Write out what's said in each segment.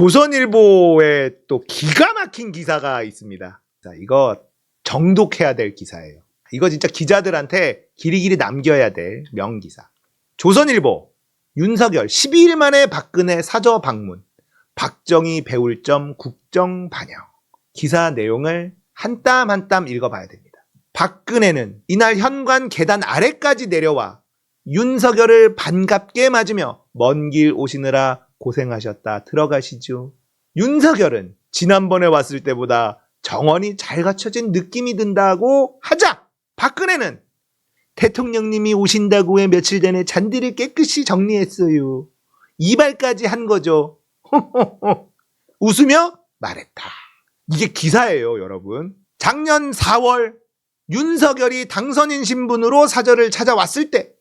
조선일보에 또 기가 막힌 기사가 있습니다. 자, 이거 정독해야 될 기사예요. 이거 진짜 기자들한테 길이길이 남겨야 될 명기사. 조선일보 윤석열 12일 만에 박근혜 사저 방문. 박정희 배울 점 국정 반영. 기사 내용을 한 땀 한 땀 읽어봐야 됩니다. 박근혜는 이날 현관 계단 아래까지 내려와 윤석열을 반갑게 맞으며 먼 길 오시느라 고생하셨다. 들어가시죠. 윤석열은 지난번에 왔을 때보다 정원이 잘 갖춰진 느낌이 든다고 하자 박근혜는 대통령님이 오신다고 해 며칠 전에 잔디를 깨끗이 정리했어요. 이발까지 한 거죠. 웃으며 말했다. 이게 기사예요, 여러분. 작년 4월 윤석열이 당선인 신분으로 사저를 찾아왔을 때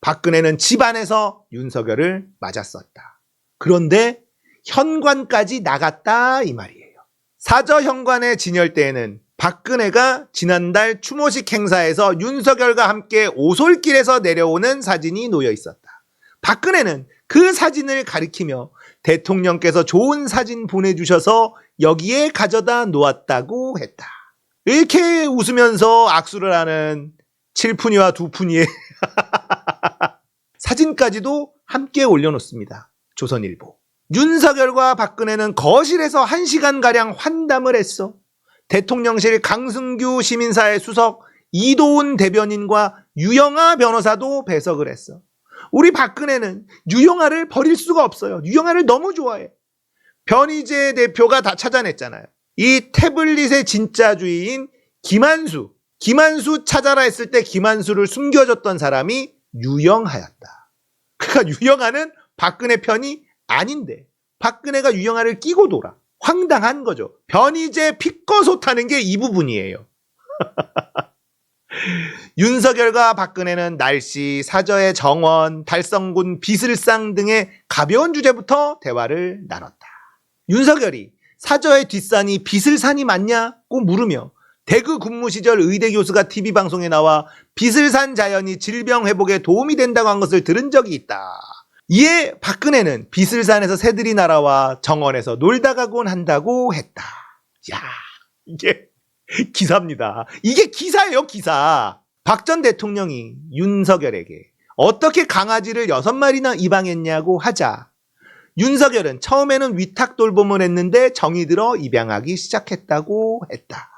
박근혜는 집안에서 윤석열을 맞았었다. 그런데 현관까지 나갔다 이 말이에요. 사저 현관의 진열대에는 박근혜가 지난달 추모식 행사에서 윤석열과 함께 오솔길에서 내려오는 사진이 놓여 있었다. 박근혜는 그 사진을 가리키며 대통령께서 좋은 사진 보내주셔서 여기에 가져다 놓았다고 했다. 이렇게 웃으면서 악수를 하는 칠푼이와 두푼이의 사진까지도 함께 올려놓습니다. 조선일보. 윤석열과 박근혜는 거실에서 1시간가량 환담을 했어. 대통령실 강승규 시민사회 수석 이도훈 대변인과 유영아 변호사도 배석을 했어. 우리 박근혜는 유영아를 버릴 수가 없어요. 유영아를 너무 좋아해. 변희재 대표가 다 찾아냈잖아요. 이 태블릿의 진짜 주인 김한수. 김한수 찾아라 했을 때 김한수를 숨겨줬던 사람이 유영하였다. 그러니까 유영아는 박근혜 편이 아닌데 박근혜가 유영아를 끼고 돌아. 황당한 거죠. 변희재 피꺼소 타는 게 이 부분이에요. 윤석열과 박근혜는 날씨, 사저의 정원, 달성군, 비슬상 등의 가벼운 주제부터 대화를 나눴다. 윤석열이 사저의 뒷산이 비슬산이 맞냐고 물으며 대구 근무 시절 의대 교수가 TV 방송에 나와 비슬산 자연이 질병 회복에 도움이 된다고 한 것을 들은 적이 있다. 이에 박근혜는 비슬산에서 새들이 날아와 정원에서 놀다 가곤 한다고 했다. 야, 이게 기사입니다. 이게 기사예요, 기사. 박 전 대통령이 윤석열에게 어떻게 강아지를 여섯 마리나 입양했냐고 하자 윤석열은 처음에는 위탁 돌봄을 했는데 정이 들어 입양하기 시작했다고 했다.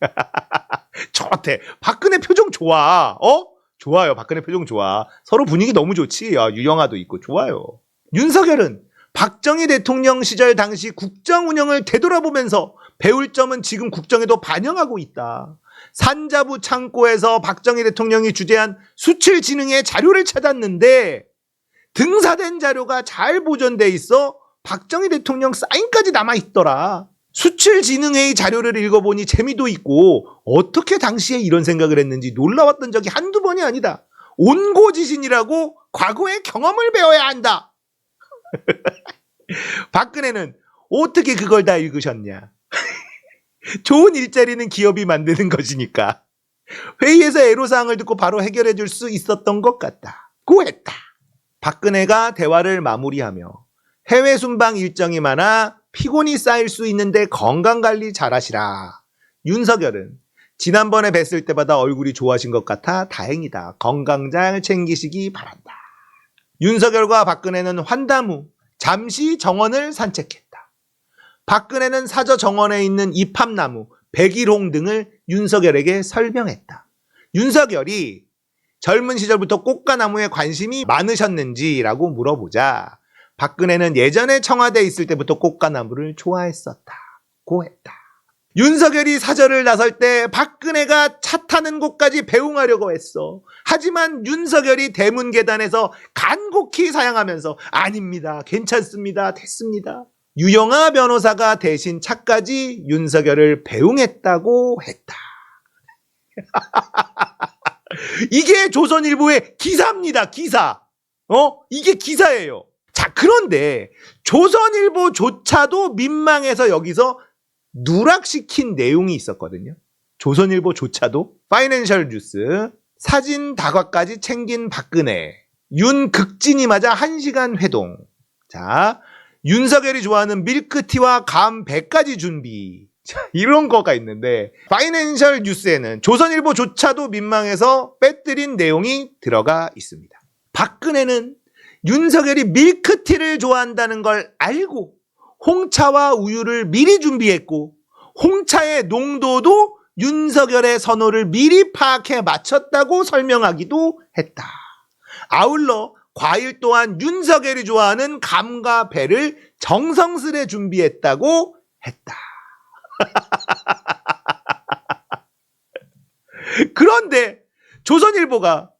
좋대. 박근혜 표정 좋아. 어? 좋아요. 박근혜 표정 좋아. 서로 분위기 너무 좋지. 아, 유영아도 있고 좋아요. 윤석열은 박정희 대통령 시절 당시 국정 운영을 되돌아보면서 배울 점은 지금 국정에도 반영하고 있다. 산자부 창고에서 박정희 대통령이 주재한 수출진흥의 자료를 찾았는데 등사된 자료가 잘 보존돼 있어 박정희 대통령 사인까지 남아 있더라. 수출진흥회의 자료를 읽어보니 재미도 있고 어떻게 당시에 이런 생각을 했는지 놀라웠던 적이 한두 번이 아니다. 온고지신이라고 과거의 경험을 배워야 한다. 박근혜는 어떻게 그걸 다 읽으셨냐? 좋은 일자리는 기업이 만드는 것이니까. 회의에서 애로사항을 듣고 바로 해결해 줄 수 있었던 것 같다. 고 했다. 박근혜가 대화를 마무리하며 해외 순방 일정이 많아 피곤이 쌓일 수 있는데 건강 관리 잘하시라. 윤석열은 지난번에 뵀을 때보다 얼굴이 좋아진 것 같아 다행이다. 건강 잘 챙기시기 바란다. 윤석열과 박근혜는 환담 후 잠시 정원을 산책했다. 박근혜는 사저 정원에 있는 이팝나무, 백일홍 등을 윤석열에게 설명했다. 윤석열이 젊은 시절부터 꽃가나무에 관심이 많으셨는지라고 물어보자 박근혜는 예전에 청와대에 있을 때부터 꽃가나무를 좋아했었다고 했다. 윤석열이 사절을 나설 때 박근혜가 차 타는 곳까지 배웅하려고 했어. 하지만 윤석열이 대문 계단에서 간곡히 사양하면서 아닙니다. 괜찮습니다. 됐습니다. 유영아 변호사가 대신 차까지 윤석열을 배웅했다고 했다. 이게 조선일보의 기사입니다. 기사. 어? 이게 기사예요. 자, 그런데 조선일보조차도 민망해서 여기서 누락시킨 내용이 있었거든요. 조선일보조차도 파이낸셜 뉴스 사진 다과까지 챙긴 박근혜 윤 극진이 맞아 1시간 회동. 자, 윤석열이 좋아하는 밀크티와 감배까지 준비. 자, 이런 거가 있는데 파이낸셜 뉴스에는 조선일보조차도 민망해서 빼뜨린 내용이 들어가 있습니다. 박근혜는 윤석열이 밀크티를 좋아한다는 걸 알고 홍차와 우유를 미리 준비했고 홍차의 농도도 윤석열의 선호를 미리 파악해 맞췄다고 설명하기도 했다. 아울러 과일 또한 윤석열이 좋아하는 감과 배를 정성스레 준비했다고 했다. 그런데 조선일보가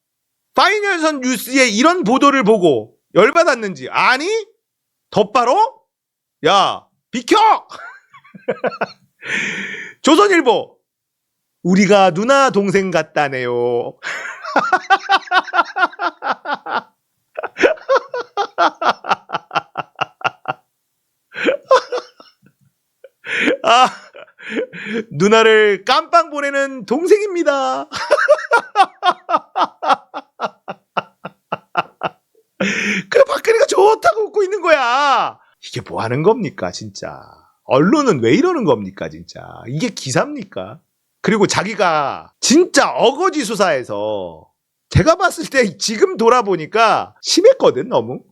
파이낸셜 뉴스의 이런 보도를 보고 열받았는지. 아니 덧바로? 야 비켜! 조선일보. 우리가 누나 동생 같다네요. 아 누나를 깜빵 보내는 동생입니다 그 박근혜가 좋다고 웃고 있는 거야. 이게 뭐 하는 겁니까, 진짜. 언론은 왜 이러는 겁니까, 진짜. 이게 기사입니까? 그리고 자기가 진짜 어거지 수사에서 제가 봤을 때 지금 돌아보니까 심했거든, 너무.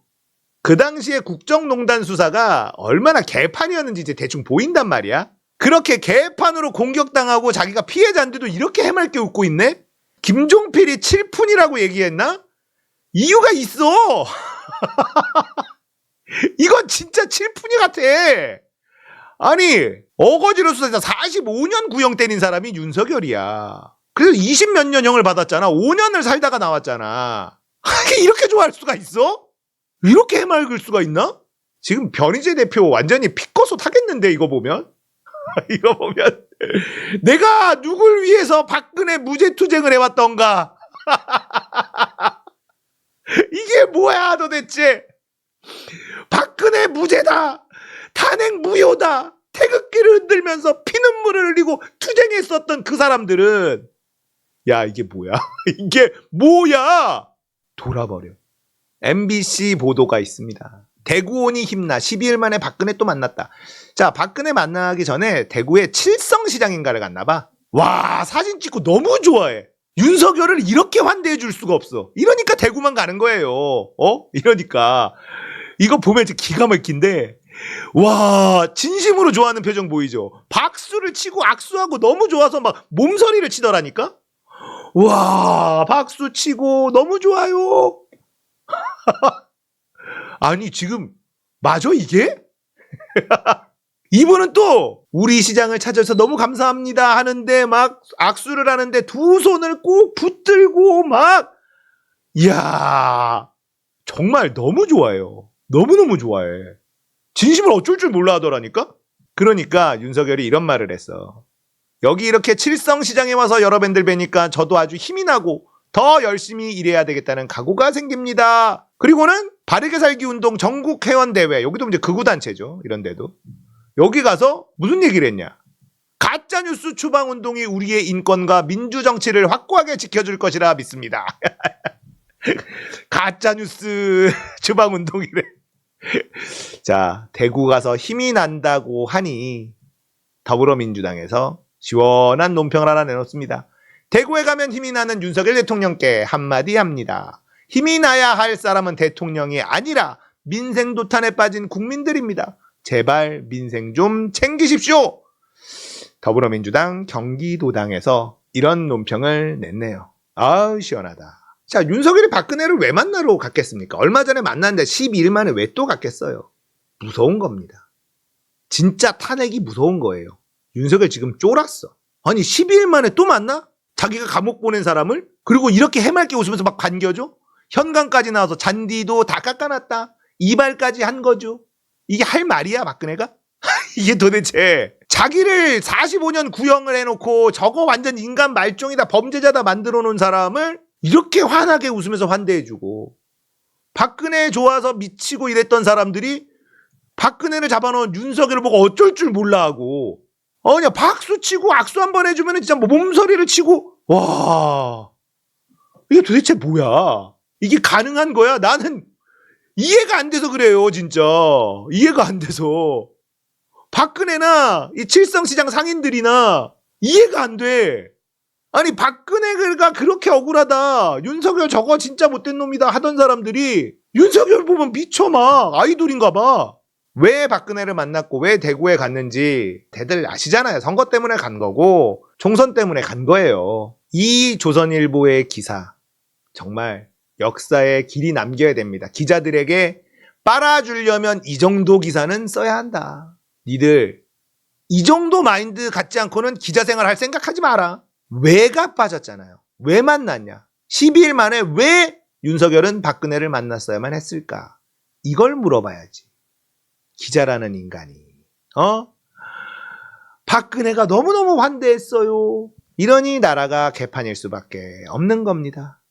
그 당시에 국정농단 수사가 얼마나 개판이었는지 이제 대충 보인단 말이야. 그렇게 개판으로 공격당하고 자기가 피해자인데도 이렇게 해맑게 웃고 있네? 김종필이 7푼이라고 얘기했나? 이유가 있어. 이건 진짜 칠푼이 같아. 아니 어거지로 수사해서 45년 구형 때린 사람이 윤석열이야. 그래서 20 몇 년형을 받았잖아. 5년을 살다가 나왔잖아. 이렇게 좋아할 수가 있어? 이렇게 해맑을 수가 있나? 지금 변희재 대표 완전히 피꺼소 타겠는데 이거 보면 이거 보면 내가 누굴 위해서 박근혜 무죄 투쟁을 해왔던가 이게 뭐야 도대체 박근혜 무죄다. 탄핵 무효다. 태극기를 흔들면서 피눈물을 흘리고 투쟁했었던 그 사람들은 야 이게 뭐야? 이게 뭐야? 돌아버려. MBC 보도가 있습니다. 대구온이 힘나. 12일 만에 박근혜 또 만났다. 자 박근혜 만나기 전에 대구에 칠성시장인가를 갔나 봐. 와 사진 찍고 너무 좋아해. 윤석열을 이렇게 환대해 줄 수가 없어. 이러니까 대구만 가는 거예요. 어? 이러니까. 이거 보면 진짜 기가 막힌데, 와, 진심으로 좋아하는 표정 보이죠? 박수를 치고 악수하고 너무 좋아서 막 몸서리를 치더라니까? 와, 박수 치고 너무 좋아요. 아니, 지금, 맞아, 이게? 이분은 또 우리 시장을 찾아서 너무 감사합니다 하는데 막 악수를 하는데 두 손을 꼭 붙들고 막 이야 정말 너무 좋아요. 너무너무 좋아해. 진심을 어쩔 줄 몰라 하더라니까? 그러니까 윤석열이 이런 말을 했어. 여기 이렇게 칠성시장에 와서 여러 밴들 뵈니까 저도 아주 힘이 나고 더 열심히 일해야 되겠다는 각오가 생깁니다. 그리고는 바르게 살기 운동 전국 회원 대회 여기도 이제 극우 단체죠. 이런 데도 여기 가서 무슨 얘기를 했냐? 가짜 뉴스 추방 운동이 우리의 인권과 민주 정치를 확고하게 지켜줄 것이라 믿습니다. 가짜 뉴스 추방 운동이래. 자, 대구 가서 힘이 난다고 하니 더불어민주당에서 시원한 논평을 하나 내놓습니다. 대구에 가면 힘이 나는 윤석열 대통령께 한마디 합니다. 힘이 나야 할 사람은 대통령이 아니라 민생 도탄에 빠진 국민들입니다. 제발 민생 좀 챙기십시오. 더불어민주당 경기도당에서 이런 논평을 냈네요. 아우 시원하다. 자 윤석열이 박근혜를 왜 만나러 갔겠습니까? 얼마 전에 만났는데 12일 만에 왜 또 갔겠어요? 무서운 겁니다. 진짜 탄핵이 무서운 거예요. 윤석열 지금 쫄았어. 아니 12일 만에 또 만나? 자기가 감옥 보낸 사람을? 그리고 이렇게 해맑게 웃으면서 막 반겨줘? 현관까지 나와서 잔디도 다 깎아놨다. 이발까지 한 거죠. 이게 할 말이야, 박근혜가? 이게 도대체 자기를 45년 구형을 해놓고 저거 완전 인간 말종이다, 범죄자다 만들어 놓은 사람을 이렇게 환하게 웃으면서 환대해주고 박근혜 좋아서 미치고 이랬던 사람들이 박근혜를 잡아놓은 윤석열을 보고 어쩔 줄 몰라 하고 어, 그냥 박수 치고 악수 한 번 해주면 진짜 뭐 몸서리를 치고 와 이게 도대체 뭐야 이게 가능한 거야 나는 이해가 안 돼서 그래요, 진짜. 이해가 안 돼서. 박근혜나 이 칠성시장 상인들이나 이해가 안 돼. 아니, 박근혜가 그렇게 억울하다. 윤석열 저거 진짜 못된 놈이다 하던 사람들이 윤석열 보면 미쳐 막. 아이돌인가 봐. 왜 박근혜를 만났고 왜 대구에 갔는지 대들 아시잖아요. 선거 때문에 간 거고 총선 때문에 간 거예요. 이 조선일보의 기사 정말 역사에 길이 남겨야 됩니다. 기자들에게 빨아주려면 이 정도 기사는 써야 한다. 니들 이 정도 마인드 갖지 않고는 기자 생활 할 생각하지 마라. 왜가 빠졌잖아요. 왜 만났냐? 12일 만에 왜 윤석열은 박근혜를 만났어야만 했을까? 이걸 물어봐야지. 기자라는 인간이. 어? 박근혜가 너무너무 환대했어요. 이러니 나라가 개판일 수밖에 없는 겁니다.